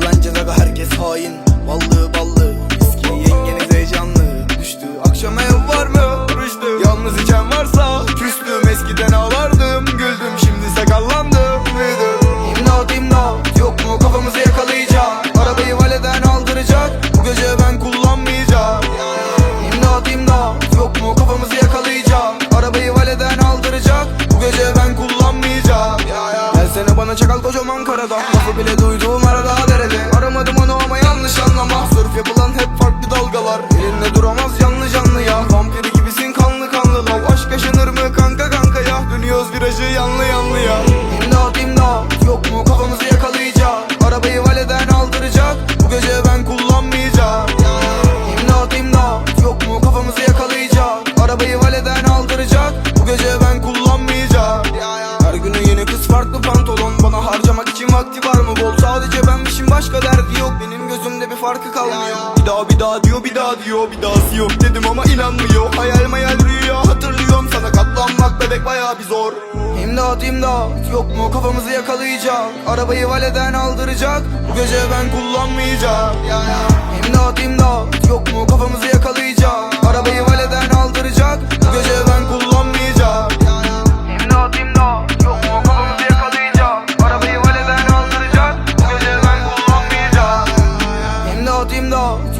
gece daga herkes hain. Ballı ballı Viski yengeniz heyecanlı. Düştü akşam ev var mı? Rüştü. Yalnız içen varsa Küstüm. Eskiden ağlardım Güldüm şimdi sakallandım. Büyüdüm İmdat imdat Yok mu? Kafamızı yakalayacak. Arabayı valeden aldıracak. Bu gece ben kullanmayacağım. İmdat imdat Yok mu? Kafamızı yakalayacak. Arabayı valeden aldıracak. Bu gece ben kullanmayacağım. Gelsene bana çakal kocaman karada Lafı bile duyduğum Valeden aldıracak. Bu gece ben kullanmayacağım. Her günü yeni kız farklı pantolon. Bana harcamak için vakti var mı? Bol Sadece benmişim başka derdi yok. Benim gözümde bir farkı kalmıyor. Bir daha bir daha diyor bir daha diyor. Bir dahası yok dedim ama inanmıyor. Hayal mayal rüya hatırlıyorum. Sana katlanmak bebek baya bir zor. İmdat imdat. Yok mu? Kafamızı yakalayacak. Arabayı valeden aldıracak. Bu gece ben kullanmayacağım. İmdat imdat